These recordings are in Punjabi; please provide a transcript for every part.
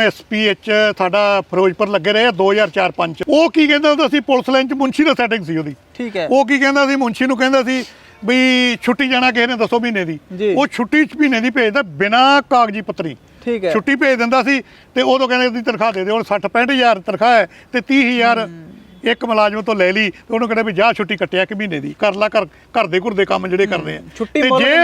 ਐਸਪੀਐਚ ਸਾਡਾ ਫਿਰੋਜ਼ਪੁਰ ਲੱਗੇ ਰਹੇ ਆ 2004-5 ਚ। ਉਹ ਕੀ ਕਹਿੰਦਾ ਹੁੰਦਾ ਸੀ ਪੁਲਿਸ ਲਾਈਨ ਚ ਮੁੰਸ਼ੀ ਦਾ ਸੈਟਿੰਗ ਸੀ ਉਹਦੀ। ਠੀਕ ਹੈ। ਉਹ ਕੀ ਕਹਿੰਦਾ ਸੀ ਮੁੰਸ਼ੀ ਨੂੰ ਕਹਿੰਦਾ ਸੀ ਵੀ ਛੁੱਟੀ ਜਾਣਾ ਕਿਸੇ ਨੇ ਦੱਸੋ ਮਹੀਨੇ ਦੀ। ਉਹ ਛੁੱਟੀ ਚ ਮਹੀਨੇ ਦੀ ਭੇਜਦਾ ਬਿਨਾਂ ਕਾਗਜ਼ੀ ਪੱਤਰੀ। ਠੀਕ ਹੈ। ਛੁੱਟੀ ਭੇਜ ਦਿੰਦਾ ਸੀ ਤੇ ਉਦੋਂ ਕਹਿੰਦੇ ਉਹਦੀ ਤਨਖਾਹ ਦੇ ਦਿਓ ਹੁਣ 60 65000 ਤਨਖਾਹ ਹੈ ਤੇ 30000 ਇੱਕ ਮੁਲਾਜ਼ਮ ਤੋਂ ਲੈ ਲਈ ਤੇ ਉਹਨੂੰ ਕਹਿੰਦਾ ਵੀ ਜਾ ਛੁੱਟੀ ਕੱਟਿਆ ਕਿ ਮਹੀਨੇ ਦੀ ਕਰ ਲਾ ਕਰ ਘਰ ਦੇ ਘੁਰ ਦੇ ਕੰਮ ਜਿਹੜੇ ਕਰਨੇ ਆ। ਤੇ ਜੇ।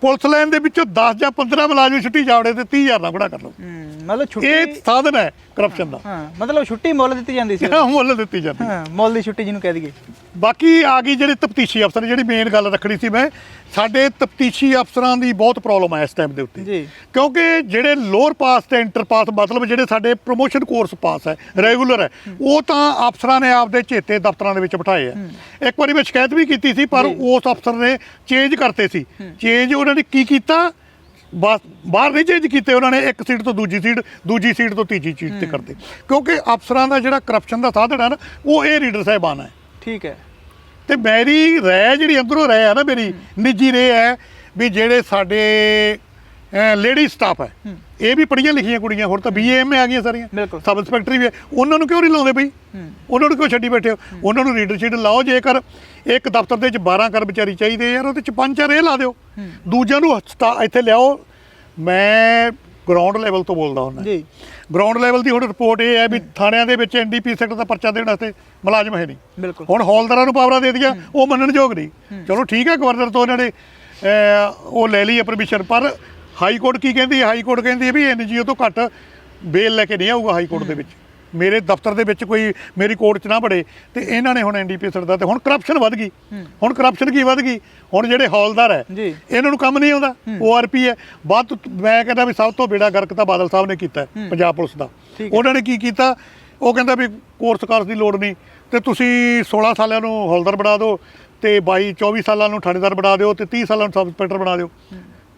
ਪੁਲਿਸ ਲਾਈਨ ਦੇ ਵਿੱਚੋਂ 10 ਜਾਂ 15 ਮੁਲਾਜ਼ਮ ਛੁੱਟੀ ਜਾਵੜੇ ਤੇ 30000 ਨਾ ਬੜਾ ਕਰ ਲਓ। ਹੂੰ ਮਤਲਬ ਇਹ ਛੁੱਟੀ ਸਾਧਨ ਹੈ ਕਰਪਸ਼ਨ ਦਾ। ਹਾਂ ਮਤਲਬ ਛੁੱਟੀ ਮੁੱਲ ਦਿੱਤੀ ਜਾਂਦੀ ਸੀ। ਮੁੱਲ ਦਿੱਤੀ ਜਾਂਦੀ। ਹਾਂ ਮੁੱਲ ਦੀ ਛੁੱਟੀ ਜਿਹਨੂੰ ਕਹਿ ਦਈਏ। ਬਾਕੀ ਆ ਗਈ ਜਿਹੜੇ ਤਫਤੀਸ਼ੀ ਅਫਸਰ ਜਿਹੜੀ ਮੇਨ ਗੱਲ ਰੱਖਣੀ ਸੀ ਮੈਂ ਸਾਡੇ ਤਫਤੀਸ਼ੀ ਅਫਸਰਾਂ ਦੀ ਬਹੁਤ ਪ੍ਰੋਬਲਮ ਹੈ ਇਸ ਟਾਈਮ ਦੇ ਉੱਤੇ। ਜੀ। ਕਿਉਂਕਿ ਜਿਹੜੇ ਲੋਅਰ ਪਾਸ ਤੇ ਇੰਟਰ ਪਾਸ ਮਤਲਬ ਜਿਹੜੇ ਸਾਡੇ ਪ੍ਰੋਮੋਸ਼ਨ ਕੋਰਸ ਪਾਸ ਹੈ ਰੈਗੂਲਰ ਹੈ ਉਹ ਤਾਂ ਅਫਸਰਾਂ ਨੇ ਆਪਦੇ ਚੇਤੇ ਦਫ਼ਤਰਾਂ ਦੇ ਵਿੱਚ ਬਿਠਾਏ ਆ ਇੱਕ ਵਾਰੀ ਮੈਂ ਸ਼ਿਕਾਇਤ ਵੀ ਕੀਤੀ ਸੀ ਪਰ ਉਸ ਅਫਸਰ ਨੇ ਚੇਂਜ ਕਰਤੇ ਸੀ। ਚੇਂਜ ਉਹਨਾਂ ਨੇ ਕੀ ਕੀਤਾ? ਬਸ ਬਾਹਰ ਨਹੀਂ ਚੇਂਜ ਕੀਤੇ ਉਹਨਾਂ ਨੇ ਇੱਕ ਸੀਟ ਤੋਂ ਦੂਜੀ ਸੀਟ ਦੂਜੀ ਸੀਟ ਤੋਂ ਤੀਜੀ ਸੀਟ ਤੇ ਕਰਦੇ ਕਿਉਂਕਿ ਅਫਸਰਾਂ ਦਾ ਜਿਹੜਾ ਕਰਪਸ਼ਨ ਦਾ ਸਾਧਨ ਹੈ ਨਾ ਉਹ ਇਹ ਰੀਡਰ ਸਾਹਿਬਾਨ ਹੈ। ਠੀਕ ਹੈ। ਤੇ ਮੇਰੀ ਰਾਏ ਜਿਹੜੀ ਅੰਦਰੋਂ ਰਾਏ ਆ ਨਾ ਮੇਰੀ ਨਿੱਜੀ ਰਾਏ ਹੈ ਵੀ ਜਿਹੜੇ ਸਾਡੇ ਲੇਡੀ ਸਟਾਫ ਹੈ। ਇਹ ਵੀ ਪੜ੍ਹੀਆਂ ਲਿਖੀਆਂ ਕੁੜੀਆਂ ਹੁਣ ਤਾਂ ਬੀਏ ਐਮ ਆ ਗਈਆਂ ਸਾਰੀਆਂ। ਸਬ ਇੰਸਪੈਕਟਰ ਵੀ ਉਹਨਾਂ ਨੂੰ ਕਿਉਂ ਨਹੀਂ ਲਾਉਂਦੇ ਬਈ? ਉਹਨਾਂ ਨੂੰ ਕਿਉਂ ਛੱਡੀ ਬੈਠੇ ਹੋ? ਉਹਨਾਂ ਨੂੰ ਰੀਡਰਸ਼ਿਪ ਲਾਓ ਜੇਕਰ ਇੱਕ ਦਫ਼ਤਰ ਦੇ ਵਿੱਚ 12 ਕਰਮਚਾਰੀ ਚਾਹੀਦੇ ਯਾਰ ਉਹਦੇ ਚ ਪੰਜ ਚਾਰ ਇਹ ਲਾ ਦਿਓ। ਦੂਜਿਆਂ ਨੂੰ ਇੱਥੇ ਲਿਆਓ। ਮੈਂ ਗਰਾਊਂਡ ਲੈਵਲ ਤੋਂ ਬੋਲਦਾ ਹੁੰਦਾ। ਜੀ। ਗਰਾਊਂਡ ਲੈਵਲ ਦੀ ਹੁਣ ਰਿਪੋਰਟ ਇਹ ਹੈ ਵੀ ਥਾਣਿਆਂ ਦੇ ਵਿੱਚ ਐਨਡੀਪੀ ਸੈਕਟਰ ਦਾ ਪਰਚਾ ਦੇਣ ਵਾਸਤੇ ਮੁਲਾਜ਼ਮ ਹੈ ਨਹੀਂ। ਬਿਲਕੁਲ। ਹੁਣ ਹੌਲਦਾਰਾਂ ਨੂੰ ਪਾਵਰਾਂ ਦੇ ਦਿੱਤੀਆਂ ਉਹ ਮੰਨਣ ਯੋਗ ਨਹੀਂ ਚਲੋ ਠੀਕ ਹੈ ਗਵਰਨਰ ਤੋਂ ਉਹਨਾਂ ਨੇ ਉਹ ਲੈ ਲਈ ਹੈ ਪਰਮਿਸ਼ਨ ਪਰ ਹਾਈ ਕੋਰਟ ਕੀ ਕਹਿੰਦੀ ਹੈ? ਹਾਈ ਕੋਰਟ ਕਹਿੰਦੀ ਹੈ ਵੀ ਐਨਜੀਓ ਤੋਂ ਘੱਟ ਬੇਲ ਲੈ ਕੇ ਨਹੀਂ ਆਊਗਾ ਹਾਈ ਕੋਰਟ ਦੇ ਵਿੱਚ। ਮੇਰੇ ਦਫ਼ਤਰ ਦੇ ਵਿੱਚ ਕੋਈ ਮੇਰੀ ਕੋਰਟ 'ਚ ਨਾ ਬੜੇ ਤੇ ਇਹਨਾਂ ਨੇ ਹੁਣ ਐਨਡੀਪੀ ਦਾ ਤੇ ਹੁਣ ਕਰਪਸ਼ਨ ਵੱਧ ਗਈ। ਹੁਣ ਕਰਪਸ਼ਨ ਕੀ ਵੱਧ ਗਈ? ਹੁਣ ਜਿਹੜੇ ਹੌਲਦਾਰ ਹੈ ਇਹਨਾਂ ਨੂੰ ਕੰਮ ਨਹੀਂ ਆਉਂਦਾ। ਓਆਰਪੀ ਹੈ। ਬਾਅਦ ਮੈਂ ਕਹਿੰਦਾ ਵੀ ਸਭ ਤੋਂ ਬੇੜਾ ਗਰਕ ਤਾਂ ਬਾਦਲ ਸਾਹਿਬ ਨੇ ਕੀਤਾ ਪੰਜਾਬ ਪੁਲਿਸ ਦਾ। ਉਹਨਾਂ ਨੇ ਕੀ ਕੀਤਾ? ਉਹ ਕਹਿੰਦਾ ਵੀ ਕੋਰਸ ਕਾਰਸ ਦੀ ਲੋੜ ਨਹੀਂ ਤੇ ਤੁਸੀਂ 16 ਸਾਲਾਂ ਨੂੰ ਹੌਲਦਾਰ ਬਣਾ ਦਿਓ ਤੇ 22 24 ਸਾਲਾਂ ਨੂੰ ਥਾਣੇਦਾਰ ਬਣਾ ਦਿਓ ਤੇ 30 ਸਾਲਾਂ ਨੂੰ ਸਬ ਇੰਸਪੈਕਟਰ ਬਣਾ ਦਿਓ।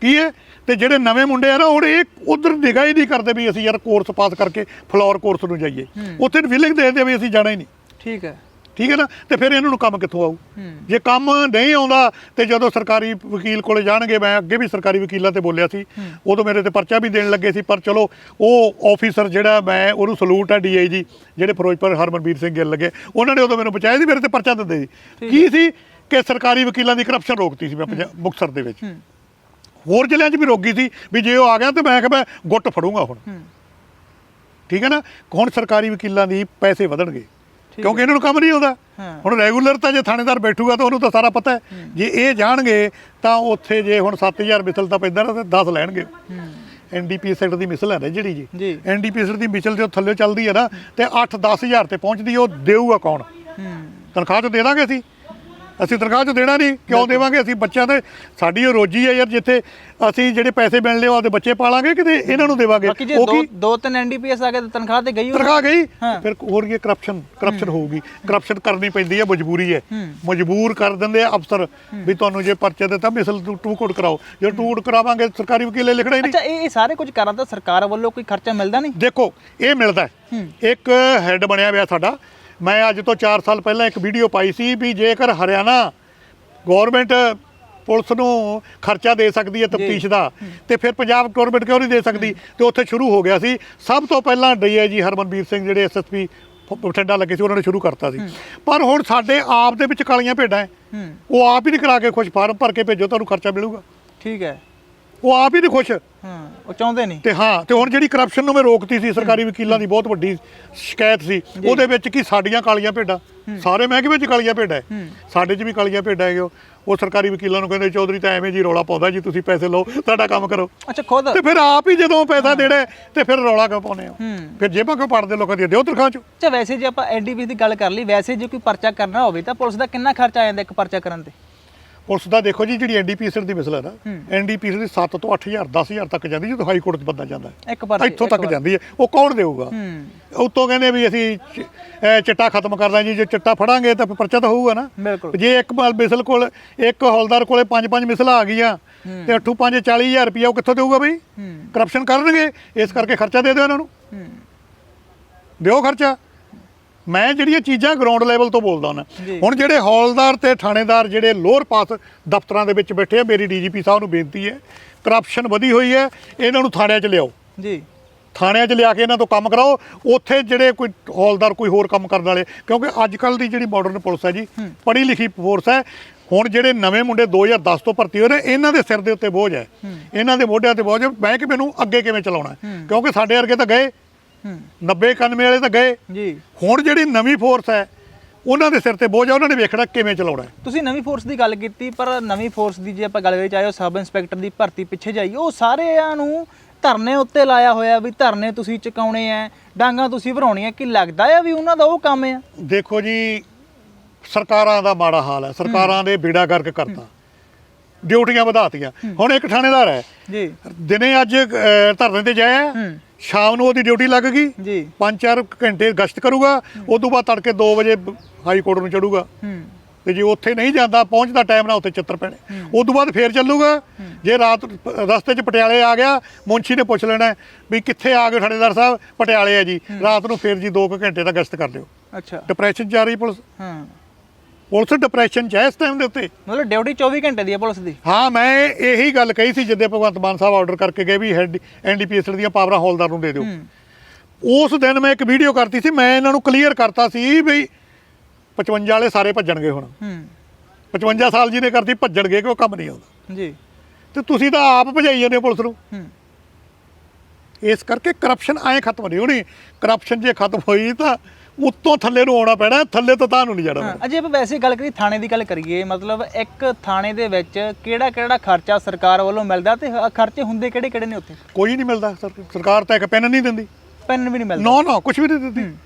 ਕੀ ਹੈ? ਤੇ ਜਿਹੜੇ ਨਵੇਂ ਮੁੰਡੇ ਆ ਨਾ ਹੁਣ ਇਹ ਉਧਰ ਨਿਗਾਹ ਹੀ ਨਹੀਂ ਕਰਦੇ ਵੀ ਅਸੀਂ ਯਾਰ ਕੋਰਸ ਪਾਸ ਕਰਕੇ ਫਲੋਰ ਕੋਰਸ ਨੂੰ ਜਾਈਏ। ਉੱਥੇ ਫੀਲਿੰਗ ਦੇ ਵੀ ਅਸੀਂ ਜਾਣਾ ਹੀ ਨਹੀਂ। ਠੀਕ ਹੈ। ਠੀਕ ਹੈ ਨਾ? ਤੇ ਫਿਰ ਇਹਨਾਂ ਨੂੰ ਕੰਮ ਕਿੱਥੋਂ ਆਊ। ਜੇ ਕੰਮ ਨਹੀਂ ਆਉਂਦਾ ਤੇ ਜਦੋਂ ਸਰਕਾਰੀ ਵਕੀਲ ਕੋਲੇ ਜਾਣਗੇ ਮੈਂ ਅੱਗੇ ਵੀ ਸਰਕਾਰੀ ਵਕੀਲਾਂ ਤੇ ਬੋਲਿਆ ਸੀ ਉਦੋਂ ਮੇਰੇ ਤੇ ਪਰਚਾ ਵੀ ਦੇਣ ਲੱਗੇ ਸੀ ਪਰ ਚਲੋ ਉਹ ਆਫੀਸਰ ਜਿਹੜਾ ਮੈਂ ਉਹਨੂੰ ਸਲੂਟ ਹੈ ਡੀਆਈਜੀ ਜਿਹੜੇ ਫਿਰੋਜ਼ਪੁਰ ਹਰਮਨਵੀਰ ਸਿੰਘ ਗਿੱਲ ਲੱਗੇ ਉਹਨਾਂ ਨੇ ਉਦੋਂ ਮੈਨੂੰ ਬਚਾਇਆ ਸੀ ਮੇਰੇ ਤੇ ਪਰਚਾ ਦਿੰਦੇ ਸੀ। ਕੀ ਸੀ? ਕਿ ਸਰਕਾਰੀ ਵਕੀਲਾਂ ਦੀ ਕਰਪਸ਼ਨ ਰੋਕਤੀ ਸੀ ਮੈਂ ਮੁਕਤਸਰ ਦੇ ਵਿੱਚ। ਹੋਰ ਜ਼ਿਲ੍ਹਿਆਂ 'ਚ ਵੀ ਰੋਕੀ ਸੀ ਵੀ ਜੇ ਉਹ ਆ ਗਿਆ ਤੇ ਮੈਂ ਕਿਹਾ ਮੈਂ ਗੁੱਟ ਫੜੂੰਗਾ ਹੁਣ। ਠੀਕ ਹੈ ਨਾ? ਹੁਣ ਸਰਕਾਰੀ ਵਕੀਲਾਂ ਦੀ ਪੈਸੇ ਵਧਣਗੇ। ਕਿਉਂਕਿ ਇਹਨਾਂ ਨੂੰ ਕੰਮ ਨਹੀਂ ਆਉਂਦਾ। ਹੁਣ ਰੈਗੂਲਰ ਤਾਂ ਜੇ ਥਾਣੇਦਾਰ ਬੈਠੂਗਾ ਤਾਂ ਉਹਨੂੰ ਤਾਂ ਸਾਰਾ ਪਤਾ ਹੈ। ਜੇ ਇਹ ਜਾਣਗੇ ਤਾਂ ਉੱਥੇ ਜੇ ਹੁਣ 7000 ਮਿਸਲ ਤਾਂ ਪੈਂਦਾ ਨਾ ਤੇ 10 ਲੈਣਗੇ। ਐਨਡੀਪੀ ਸੈਕਟਰ ਦੀ ਮਿਸਲ ਹੈ ਨਾ ਜਿਹੜੀ ਜੀ। ਐਨਡੀਪੀ ਸੈਕਟਰ ਦੀ ਮਿਸਲ ਜੋ ਥੱਲੇ ਚੱਲਦੀ ਹੈ ਨਾ ਤੇ 8-10000 ਤੇ ਪਹੁੰਚਦੀ ਉਹ ਦੇਊਗਾ ਕੌਣ? ਤਨਖਾਹ 'ਚ ਦੇ ਦਾਂਗੇ ਅਸੀਂ। ਅਸੀਂ ਤਨਖਾਹ 'ਚ ਦੇਣਾ ਨਹੀਂ ਕਿਉਂ ਦੇਵਾਂਗੇ ਅਸੀਂ ਬੱਚਿਆਂ ਦੇ ਸਾਡੀ ਉਹ ਰੋਜੀ ਹੈ ਯਾਰ ਜਿੱਥੇ ਅਸੀਂ ਜਿਹੜੇ ਪੈਸੇ ਮਿਲਣੇ ਉਹ ਆਪਦੇ ਬੱਚੇ ਪਾਲਾਂਗੇ ਕਿਤੇ ਇਹਨਾਂ ਨੂੰ ਦੇਵਾਂਗੇ। ਬਾਕੀ ਜੇ ਉਹ ਦੋ ਕੀ? ਦੋ ਤਿੰਨ ਐਨਡੀਪੀਐਸ ਆ ਗਏ ਤਾਂ ਤਨਖਾਹ ਤੇ ਗਈ। ਤਨਖਾਹ ਗਈ। ਫਿਰ ਹੋਰ ਕੀ ਕਰਪਸ਼ਨ ਕਰਪਸ਼ਨ ਹੋਊਗੀ। ਕਰਪਸ਼ਨ ਕਰਨੀ ਪੈਂਦੀ ਹੈ ਮਜਬੂਰੀ ਹੈ। ਮਜਬੂਰ ਕਰ ਦਿੰਦੇ ਆ ਅਫਸਰ ਵੀ ਤੁਹਾਨੂੰ ਜੇ ਪਰਚੇ ਦਿੱਤਾ ਮਿਸਲ ਟੂ ਟੂ ਕੋਡ ਕਰਾਓ। ਜੇ ਟੂ ਕੋਡ ਕਰਾਵਾਂਗੇ ਸਰਕਾਰੀ ਵਕੀਲੇ ਲਿਖਣਾ ਹੀ ਨਹੀਂ। ਅੱਛਾ ਇਹ ਸਾਰੇ ਕੁਝ ਕਰਾਂ ਤਾਂ ਸਰਕਾਰ ਵੱਲੋਂ ਕੋਈ ਖਰਚਾ ਮਿਲਦਾ ਨਹੀਂ? ਦੇਖੋ ਇਹ ਮਿਲਦਾ। ਇੱਕ ਹੈੱਡ ਬਣਿਆ ਹੋਇਆ ਸਾਡਾ। ਮੈਂ ਅੱਜ ਤੋਂ 4 ਸਾਲ ਪਹਿਲਾਂ ਇੱਕ ਵੀਡੀਓ ਪਾਈ ਸੀ ਵੀ ਜੇਕਰ ਹਰਿਆਣਾ ਗਵਰਨਮੈਂਟ ਪੁਲਿਸ ਨੂੰ ਖਰਚਾ ਦੇ ਸਕਦੀ ਹੈ ਤਫਤੀਸ਼ ਦਾ ਤੇ ਫਿਰ ਪੰਜਾਬ ਗਵਰਨਮੈਂਟ ਕਿਉਂ ਨਹੀਂ ਦੇ ਸਕਦੀ? ਤੇ ਉੱਥੇ ਸ਼ੁਰੂ ਹੋ ਗਿਆ ਸੀ। ਸਭ ਤੋਂ ਪਹਿਲਾਂ ਡੀਆਈਜੀ ਹਰਮਨਵੀਰ ਸਿੰਘ ਜਿਹੜੇ ਐਸਐਸਪੀ ਬਠਿੰਡਾ ਲੱਗੇ ਸੀ ਉਹਨਾਂ ਨੇ ਸ਼ੁਰੂ ਕਰਤਾ ਸੀ। ਪਰ ਹੁਣ ਸਾਡੇ ਆਪ ਦੇ ਵਿੱਚ ਕਾਲੀਆਂ ਭੇਡਾਂ ਉਹ ਆਪ ਹੀ ਨਹੀਂ ਕਰਾ ਕੇ ਖੁਸ਼ ਫਾਰਮ ਭਰ ਕੇ ਭੇਜੋ ਤੁਹਾਨੂੰ ਖਰਚਾ ਮਿਲੂਗਾ। ਠੀਕ ਹੈ। ਉਹ ਆਪ ਹੀ ਨਹੀਂ ਖੁਸ਼। ਹਾਂ ਉਹ ਚਾਹੁੰਦੇ ਨਹੀਂ ਤੇ ਹਾਂ ਤੇ ਹੁਣ ਜਿਹੜੀ ਕਰਪਸ਼ਨ ਨੂੰ ਮੈਂ ਰੋਕਤੀ ਸੀ ਸਰਕਾਰੀ ਵਕੀਲਾਂ ਦੀ ਬਹੁਤ ਵੱਡੀ ਸ਼ਿਕਾਇਤ ਸੀ ਉਹਦੇ ਵਿੱਚ ਕੀ ਸਾਡੀਆਂ ਕਾਲੀਆਂ ਭੇਡਾਂ? ਸਾਰੇ ਮਹਿਕਮੇ 'ਚ ਕਾਲੀਆਂ ਭੇਡਾਂ ਹੈ। ਸਾਡੇ 'ਚ ਵੀ ਕਾਲੀਆਂ ਭੇਡਾਂ ਹੈਗੇ ਉਹ। ਸਰਕਾਰੀ ਵਕੀਲਾਂ ਨੂੰ ਕਹਿੰਦੇ ਚੌਧਰੀ ਤਾਂ ਐਵੇਂ ਜੀ ਰੌਲਾ ਪਾਉਂਦਾ ਜੀ ਤੁਸੀਂ ਪੈਸੇ ਲਓ ਤੁਹਾਡਾ ਕੰਮ ਕਰੋ। ਅੱਛਾ ਖੁਦ? ਤੇ ਫਿਰ ਆਪ ਹੀ ਜਦੋਂ ਪੈਸਾ ਦੇਣਾ ਤੇ ਫਿਰ ਰੌਲਾ ਕਿਉਂ ਪਾਉਂਦੇ ਹੋ? ਫਿਰ ਜੇਬਾਂ ਕਿਉਂ ਪੜਦੇ ਲੋਕਾਂ ਦੀਆਂ? ਦਿਓ ਤਨਖਾਹ 'ਚ। ਅੱਛਾ ਵੈਸੇ ਜੇ ਆਪਾਂ ਐਨਡੀਪੀ ਦੀ ਗੱਲ ਕਰ ਲਈ ਵੈਸੇ ਜੇ ਕੋਈ ਪਰਚਾ ਕਰਨਾ ਹੋਵੇ ਤਾਂ ਪੁਲਿਸ ਦਾ ਕਿੰਨਾ ਖਰਚਾ ਆ ਜਾਂਦਾ ਇੱਕ ਪਰਚਾ ਕਰਨ ਤੇ? ਪੁਲਿਸ ਦਾ ਦੇਖੋ ਜੀ ਜਿਹੜੀ ਐਨਡੀਪੀਐਸ ਦੀ ਮਿਸਲ ਹੈ ਨਾ ਹੂੰ। ਐਨਡੀਪੀਐਸ ਦੀ 7 ਤੋਂ 8000 10000 ਤੱਕ ਜਾਂਦੀ ਜਦੋਂ ਹਾਈ ਕੋਰਟ 'ਚ ਬੰਦਾ ਜਾਂਦਾ। ਇੱਕ ਇੱਥੋਂ ਤੱਕ। ਜਾਂਦੀ ਹੈ। ਉਹ ਕੌਣ ਦੇਊਗਾ? ਉਤੋਂ ਕਹਿੰਦੇ ਵੀ ਅਸੀਂ ਚਿੱਟਾ ਖਤਮ ਕਰ ਦਾਂ ਜੀ ਜੇ ਚਿੱਟਾ ਫੜਾਂਗੇ ਤਾਂ ਪਰਚਾ ਤਾਂ ਹੋਊਗਾ ਨਾ। ਜੇ ਇੱਕ ਮਿਸਲ ਕੋਲ ਇੱਕ ਹੌਲਦਾਰ ਕੋਲੇ ਪੰਜ ਪੰਜ ਮਿਸਲਾਂ ਆ ਗਈਆਂ ਤੇ ਅੱਠੂ ਪੰਜ 40000 ਰੁਪਇਆ ਉਹ ਕਿੱਥੋਂ ਦੇਊਗਾ ਬਈ? ਕਰਪਸ਼ਨ ਕਰਨਗੇ ਇਸ ਕਰਕੇ ਖਰਚਾ ਦੇ ਦਿਓ ਇਹਨਾਂ ਨੂੰ। ਦਿਓ ਖਰਚਾ। ਮੈਂ ਜਿਹੜੀਆਂ ਚੀਜ਼ਾਂ ਗਰਾਊਂਡ ਲੈਵਲ ਤੋਂ ਬੋਲਦਾ ਹਾਂ। ਹੁਣ ਜਿਹੜੇ ਹੌਲਦਾਰ ਤੇ ਥਾਣੇਦਾਰ ਜਿਹੜੇ ਲੋਅਰ ਪਾਸ ਦਫ਼ਤਰਾਂ ਦੇ ਵਿੱਚ ਬੈਠੇ ਆ ਮੇਰੀ ਡੀਜੀਪੀ ਸਾਹਿਬ ਨੂੰ ਬੇਨਤੀ ਹੈ ਕਰਪਸ਼ਨ ਵਧੀ ਹੋਈ ਹੈ ਇਹਨਾਂ ਨੂੰ ਥਾਣਿਆਂ 'ਚ ਲਿਆਓ। ਜੀ। ਥਾਣਿਆਂ 'ਚ ਲਿਆ ਕੇ ਇਹਨਾਂ ਤੋਂ ਕੰਮ ਕਰਾਓ। ਉੱਥੇ ਜਿਹੜੇ ਕੋਈ ਹੌਲਦਾਰ ਕੋਈ ਹੋਰ ਕੰਮ ਕਰਨ ਵਾਲੇ ਕਿਉਂਕਿ ਅੱਜ ਕੱਲ ਦੀ ਜਿਹੜੀ ਮਾਡਰਨ ਪੁਲਿਸ ਹੈ ਜੀ ਪੜ੍ਹੀ ਲਿਖੀ ਫੋਰਸ ਹੈ। ਹੁਣ ਜਿਹੜੇ ਨਵੇਂ ਮੁੰਡੇ 2010 ਤੋਂ ਭਰਤੀ ਹੋਏ ਨੇ ਇਹਨਾਂ ਦੇ ਸਿਰ ਦੇ ਉੱਤੇ ਬੋਝ ਹੈ। ਇਹਨਾਂ ਦੇ ਮੋਢਿਆਂ ਤੇ ਬੋਝ ਹੈ। ਮੈਂ ਕਿ ਮੈਨੂੰ ਅੱਗੇ ਕਿਵੇਂ ਚਲਾਉਣਾ। ਕਿਉਂਕਿ ਸਾਡੇ ਵਰਗੇ ਤਾਂ ਗਏ। 90 91 ਵਾਲੇ ਤਾਂ ਗਏ। ਜੀ। ਹੁਣ ਜਿਹੜੀ ਨਵੀਂ ਫੋਰਸ ਹੈ ਉਹਨਾਂ ਦੇ ਸਿਰ ਤੇ ਬੋਝ ਹੈ ਉਹਨਾਂ ਨੇ ਵੇਖਣਾ ਕਿਵੇਂ ਚਲਾਉਣਾ ਹੈ। ਤੁਸੀਂ ਨਵੀਂ ਫੋਰਸ ਦੀ ਗੱਲ ਕੀਤੀ ਪਰ ਨਵੀਂ ਫੋਰਸ ਦੀ ਜੇ ਆਪਾਂ ਗੱਲ ਕਰੀਏ ਚਾਹੇ ਉਹ ਸਬ ਇੰਸਪੈਕਟਰ ਦੀ ਭਰਤੀ ਪਿੱਛੇ ਜਾਈਏ ਉਹ ਸਾਰਿਆਂ ਨੂੰ ਧਰਨੇ ਉੱਤੇ ਲਾਇਆ ਹੋਇਆ ਵੀ ਧਰਨੇ ਤੁਸੀਂ ਚੁਕਾਉਣੇ ਆ ਡਾਂਗਾ ਤੁਸੀਂ ਭਰਾਉਣੀਆਂ ਕਿ ਲੱਗਦਾ ਆ ਵੀ ਉਹਨਾਂ ਦਾ ਉਹ ਕੰਮ ਆ? ਦੇਖੋ ਜੀ ਸਰਕਾਰਾਂ ਦਾ ਮਾੜਾ ਹਾਲ ਹੈ। ਸਰਕਾਰਾਂ ਦੇ ਬੇੜਾ ਗਰਕ ਕਰਤਾ। ਡਿਊਟੀਆਂ ਵਧਾਤੀਆਂ। ਹੁਣ ਇੱਕ ਥਾਣੇਦਾਰ ਹੈ। ਜੀ। ਦਿਨੇ ਅੱਜ ਧਰਨੇ ਤੇ ਜਾਇਆ। ਹੂੰ। ਸ਼ਾਮ ਨੂੰ ਉਹਦੀ ਡਿਊਟੀ ਲੱਗ ਗਈ। ਜੀ। 5-4 ਘੰਟੇ ਗਸ਼ਤ ਕਰੂਗਾ ਉਸ ਤੋਂ ਬਾਅਦ ਤੜਕੇ 2 ਵਜੇ ਹਾਈ ਕੋਰਟ ਨੂੰ ਚੜੂਗਾ। ਹੂੰ। ਤੇ ਜੇ ਉੱਥੇ ਨਹੀਂ ਜਾਂਦਾ ਪਹੁੰਚਦਾ ਟਾਈਮ ਨਾਲ ਉੱਥੇ ਚਿੱਤਰ ਪੈਣੇ। ਉਸ ਤੋਂ ਬਾਅਦ ਫੇਰ ਚੱਲੂਗਾ। ਜੇ ਰਾਤ ਰਸਤੇ 'ਚ ਪਟਿਆਲੇ ਆ ਗਿਆ ਮੁੰਸ਼ੀ ਨੇ ਪੁੱਛ ਲੈਣਾ ਵੀ ਕਿੱਥੇ ਆ ਗਏ ਥਾਣੇਦਾਰ ਸਾਹਿਬ? ਪਟਿਆਲੇ ਆ ਜੀ। ਰਾਤ ਨੂੰ ਫੇਰ ਜੀ 2 ਘੰਟੇ ਦਾ ਗਸ਼ਤ ਕਰ ਲਿਓ। ਅੱਛਾ। ਡਿਪਰੈਸ਼ਨ 'ਚ ਜਾ ਰਹੀ ਪੁਲਿਸ। ਹਾਂ। ਪੁਲਿਸ ਡਿਪਰੈਸ਼ਨ 'ਚ ਹੈ ਇਸ ਟਾਈਮ ਦੇ ਉੱਤੇ। ਮਤਲਬ ਡਿਊਟੀ 24 ਘੰਟੇ ਦੀ ਹੈ ਪੁਲਿਸ ਦੀ? ਹਾਂ ਮੈਂ ਇਹੀ ਗੱਲ ਕਹੀ ਸੀ ਜਿੱਦੇ ਭਗਵੰਤ ਮਾਨ ਸਾਹਿਬ ਆਰਡਰ ਕਰਕੇ ਗਏ ਵੀ ਐਨਡੀਪੀਐਸ ਦੀਆਂ ਪਾਵਰਾਂ ਹੌਲਦਾਰ ਨੂੰ ਦੇ ਦਿਓ। ਉਸ ਦਿਨ ਮੈਂ ਇੱਕ ਵੀਡੀਓ ਕਰਤੀ ਸੀ ਮੈਂ ਇਹਨਾਂ ਨੂੰ ਕਲੀਅਰ ਕਰਤਾ ਸੀ ਵੀ 55 ਵਾਲੇ ਸਾਰੇ ਭੱਜਣਗੇ ਹੁਣ। ਹੂੰ। 55 ਸਾਲ ਜੀ ਨੇ ਕਰਤੀ ਭੱਜਣਗੇ ਕਿ ਉਹ ਕੰਮ ਨਹੀਂ ਆਉਂਦਾ। ਜੀ। ਤੇ ਤੁਸੀਂ ਤਾਂ ਆਪ ਭਜਾਈ ਜਾਂਦੇ ਪੁਲਿਸ ਨੂੰ। ਹੂੰ। ਇਸ ਕਰਕੇ ਕਰਪਸ਼ਨ ਐਂ ਖਤਮ ਨਹੀਂ ਹੋਣੀ। ਕਰਪਸ਼ਨ ਜੇ ਖਤਮ ਹੋਈ ਤਾਂ ਉੱਤੋਂ ਥੱਲੇ ਨੂੰ ਆਉਣਾ ਪੈਣਾ ਥੱਲੇ ਤੋਂ ਤਾਂ ਨੂੰ ਨਹੀਂ ਜਾਣਾ। ਅਜੇ ਆਪਾਂ ਵੈਸੇ ਗੱਲ ਕਰੀਏ ਥਾਣੇ ਦੀ ਗੱਲ ਕਰੀਏ ਮਤਲਬ ਇੱਕ ਥਾਣੇ ਦੇ ਵਿੱਚ ਕਿਹੜਾ ਕਿਹੜਾ ਖਰਚਾ ਸਰਕਾਰ ਵੱਲੋਂ ਮਿਲਦਾ ਤੇ ਹ- ਖਰਚੇ ਹੁੰਦੇ ਕਿਹੜੇ ਕਿਹੜੇ ਨੇ ਉੱਥੇ? ਕੋਈ ਨਹੀਂ ਮਿਲਦਾ ਸਰ- ਸਰਕਾਰ ਤਾਂ ਇੱਕ ਪੈਨ ਨਹੀਂ ਦਿੰਦੀ। ਪੈਨ ਵੀ ਨਹੀਂ ਮਿਲਦਾ। ਨੋ ਨੋ ਕੁਝ ਵੀ ਨਹੀਂ ਦਿੰਦੀ।